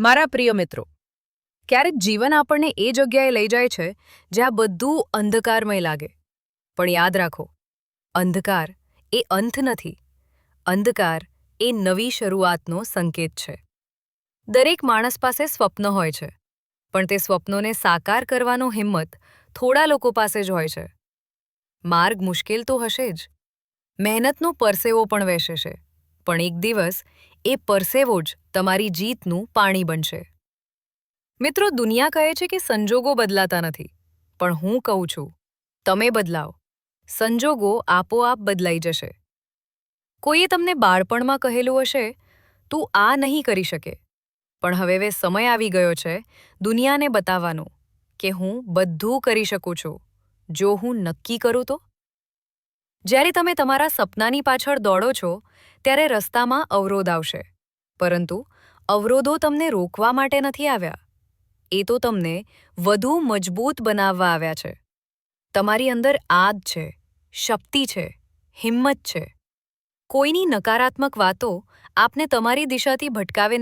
મારા પ્રિય મિત્રો, ક્યારેક જીવન આપણને એ જગ્યાએ લઈ જાય છે જ્યાં બધું અંધકારમય લાગે. પણ યાદ રાખો, અંધકાર એ અંત નથી, અંધકાર એ નવી શરૂઆતનો સંકેત છે. દરેક માણસ પાસે સ્વપ્ન હોય છે, પણ તે સ્વપ્નોને સાકાર કરવાનો હિંમત થોડા લોકો પાસે જ હોય છે. માર્ગ મુશ્કેલ તો હશે જ, મહેનતનો પરસેવો પણ વહેશે છે, પણ એક દિવસ એ પરસેવો જ તમારી જીતનું પાણી બનશે. મિત્રો, દુનિયા કહે છે કે સંજોગો બદલાતા નથી, પણ હું કહું છું, તમે બદલાવ. સંજોગો આપોઆપ બદલાઈ જશે. કોઈએ તમને બાળપણમાં કહેલું હશે, તું આ નહીં કરી શકે. પણ હવે હવે સમય આવી ગયો છે, દુનિયાને બતાવવાનો, કે હું બધું કરી શકું છું, જો હું નક્કી કરું તો? જ્યારે તમે તમારા સપનાની પાછળ દોડો છો ત્યારે રસ્તામાં અવરોધ આવશે. પરંતુ અવરોધો તમને રોકવા માટે નથી આવ્યા. એ તો તમને વધુ મજબૂત બનાવવા આવ્યા છે. તમારી અંદર આદ છે, શક્તિ છે, હિંમત છે. કોઈની નકારાત્મક વાતો આપને તમારી દિશાથી ભટકાવે